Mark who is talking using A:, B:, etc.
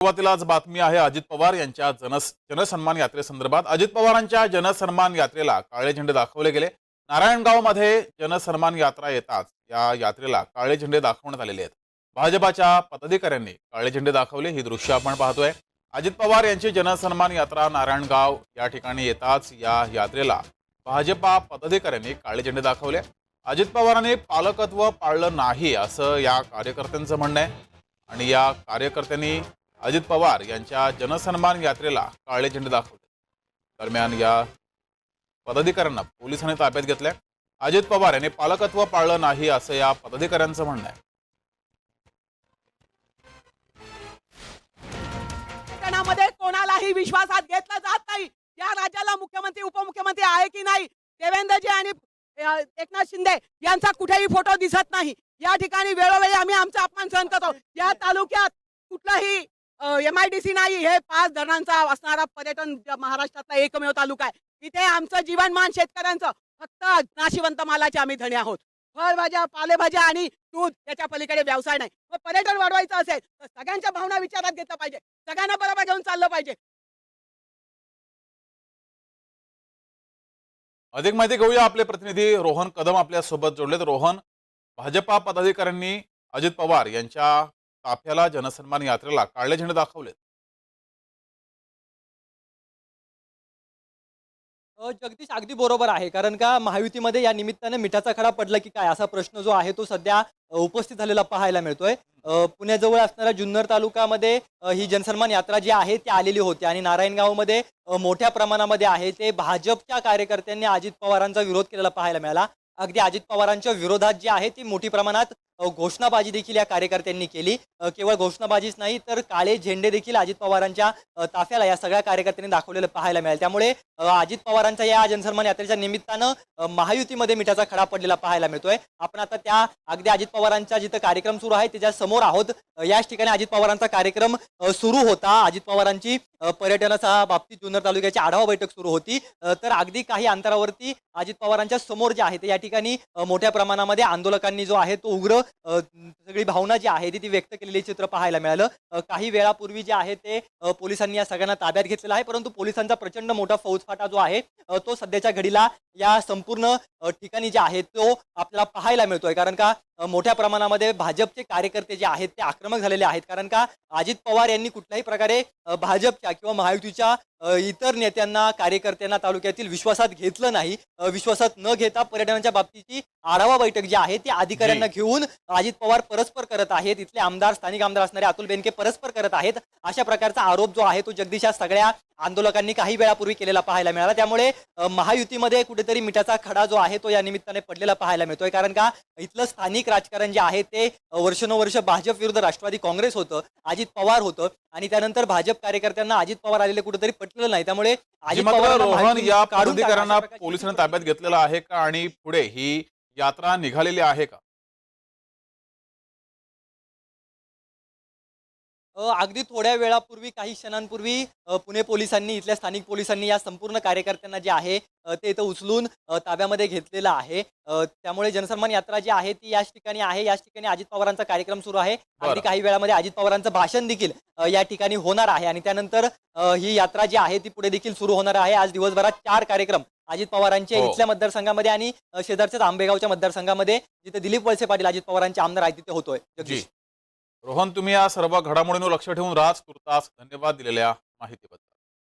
A: सुरुवातीलाच बातमी आहे अजित पवार यांच्या जनस जनसन्मान यात्रेसंदर्भात. अजित पवारांच्या जनसन्मान यात्रेला काळे झेंडे दाखवले गेले. नारायणगावमध्ये जनसन्मान यात्रा येताच या यात्रेला काळे झेंडे दाखवण्यात आलेले आहेत. भाजपाच्या पदाधिकाऱ्यांनी काळे झेंडे दाखवले ही दृश्य आपण पाहतोय. अजित पवार यांची जनसन्मान यात्रा नारायणगाव या ठिकाणी येताच या यात्रेला भाजपा पदाधिकाऱ्यांनी काळे झेंडे दाखवले. अजित पवारांनी पालकत्व पाळलं नाही असं या कार्यकर्त्यांचं म्हणणं आहे. आणि या कार्यकर्त्यांनी अजित पवार यांच्या जनसन्मान यात्रेला काळे झेंडे दाखवले. दरम्यान या पदाधिकाऱ्यांना पोलिसांनी ताब्यात घेतल्या. अजित पवार यांनी पालकत्व पाळलं नाही असं या पदाधिकाऱ्यांचं म्हणणं आहे.
B: मध्ये कोणालाही विश्वासात घेतलं जात नाही. या राज्याला मुख्यमंत्री उपमुख्यमंत्री आहे की नाही? देवेंद्रजी आणि एकनाथ शिंदे यांचा कुठेही फोटो दिसत नाही. या ठिकाणी वेळोवेळी आम्ही आमचा अपमान सहन करतो. या तालुक्यात कुठलाही एम आय डी सी नाही हे पाच धरणांचा असणारा पर्यटन महाराष्ट्रातला एकमेव तालुका आहे. इथे आमचं जीवनमान शेतकऱ्यांचं फक्त नाशिवंत मालाचे आम्ही धणे आहोत. फळभाज्या पालेभाज्या आणि दूध याच्या पलीकडे व्यवसाय नाही. मग पर्यटन वाढवायचं असेल तर सगळ्यांच्या भावना विचारात घेतलं पाहिजे. सगळ्यांना बरोबर घेऊन चाललं पाहिजे.
A: अधिक माहिती घेऊया आपले प्रतिनिधी रोहन कदम आपल्यासोबत जोडलेत. रोहन भाजपा पदाधिकाऱ्यांनी अजित पवार यांच्या ताफ्याला जनसन्मान यात्रेला काळले झेंडे दाखवले
C: जगदीश अगदी बरोबर आहे. कारण का महायुतीमध्ये या निमित्ताने मिठाचा खडा पडला की काय? असा प्रश्न जो आहे तो सध्या उपस्थित झालेला पाहायला मिळतोय. पुण्याजवळ असणाऱ्या जुन्नर तालुक्यामध्ये ही जनसन्मान यात्रा जी आहे ती आलेली होती आणि नारायणगावमध्ये मोठ्या प्रमाणामध्ये आहे ते भाजपच्या कार्यकर्त्यांनी अजित पवारांचा विरोध केलेला पाहायला मिळाला. अगदी अजित पवारांच्या विरोधात जी आहे ती मोठी प्रमाणात घोषणाबाजी देखील या कार्यकर्त्यांनी केली. केवळ घोषणाबाजीच नाही तर काळे झेंडे देखील अजित पवारांच्या ताफ्याला या सगळ्या कार्यकर्त्यांनी दाखवलेलं पाहायला मिळेल. त्यामुळे अजित पवारांच्या या जनसन्मान यात्रेच्या निमित्तानं महायुतीमध्ये मिठाचा खडा पडलेला पाहायला मिळतोय. आपण आता त्या अगदी अजित पवारांचा जिथं कार्यक्रम सुरू आहे त्याच्यासमोर आहोत. याच ठिकाणी अजित पवारांचा कार्यक्रम सुरू होता. अजित पवारांची पर्यटनाच्या बाबतीत जुन्नर तालुक्याची आढावा बैठक सुरू होती. तर अगदी काही अंतरावरती अजित पवारांच्या समोर जे आहे ते या ठिकाणी मोठ्या प्रमाणामध्ये आंदोलकांनी जो आहे तो उग्र सगळी भावना जी आहे ती ती व्यक्त केलेली चित्र पाहायला मिळालं. काही वेळापूर्वी जे आहे ते पोलिसांनी या सगळ्यांना ताब्यात घेतलेलं आहे परंतु पोलिसांचा प्रचंड मोठा फौजफाटा जो आहे तो सध्याच्या घडीला या संपूर्ण ठिकाणी जे आहे तो आपल्याला पाहायला मिळतोय. कारण का मोठ्या प्रमाणामध्ये भाजपचे कार्यकर्ते जे आहेत ते आक्रमक झालेले आहेत. कारण का अजित पवार यांनी कुठल्याही प्रकारे भाजपच्या किंवा महायुतीच्या इतर नेत्यांना कार्यकर्त्यांना तालुक्यातील विश्वासात घेतलं नाही. विश्वासात न घेता पर्यटनाच्या बाबतीची आढावा बैठक जी आहे ती अधिकाऱ्यांना घेऊन अजित पवार परस्पर करत आहेत. इथले आमदार स्थानिक आमदार असणारे अतुल बेनके परस्पर करत आहेत. अशा प्रकारचा आरोप जो आहे तो जगदीश या सगळ्या आंदोलकांनी काही वेळापूर्वी केलेला पाहायला मिळाला. त्यामुळे महायुतीमध्ये कुठेतरी मिठाचा खडा जो आहे तो या निमित्ताने पडलेला पाहायला मिळतोय. कारण का इथलं स्थानिक राजकारण जे आहे ते वर्षानुवर्ष भाजप विरुद्ध राष्ट्रवादी काँग्रेस होतं अजित पवार होतं आणि त्यानंतर भाजप कार्यकर्त्यांना अजित पवार आलेले कुठेतरी पटलेलं नाही. त्यामुळे अजित महायुतीतून
A: या पोलिसांनी ताब्यात घेतलेलं आहे का आणि पुढे ही यात्रा निघालेली आहे का?
C: अगदी थोड्या वेळापूर्वी काही क्षणांपूर्वी पुणे पोलिसांनी इथल्या स्थानिक पोलिसांनी या संपूर्ण कार्यकर्त्यांना जे आहे ते इथं उचलून ताब्यामध्ये घेतलेलं आहे. त्यामुळे जनसन्मान यात्रा जी आहे ती याच ठिकाणी आहे. याच ठिकाणी अजित पवारांचा कार्यक्रम सुरू आहे. अगदी. काही वेळामध्ये अजित पवारांचं भाषण देखील या ठिकाणी होणार आहे. आणि त्यानंतर ही यात्रा जी आहे ती पुढे देखील सुरू होणार आहे. आज दिवसभरात चार कार्यक्रम अजित पवारांचे
A: हो.
C: इथल्या मतदारसंघामध्ये आणि शेजारच्याच आंबेगावच्या मतदारसंघामध्ये जिथे दिलीप वळसे पाटील अजित पवारांचे आमदार आहेत तिथे होतोय.
A: रोहन तुम्ही या सर्व घडामोडींवर लक्ष ठेवून राज तुर्तास धन्यवाद दिलेल्या माहितीबद्दल.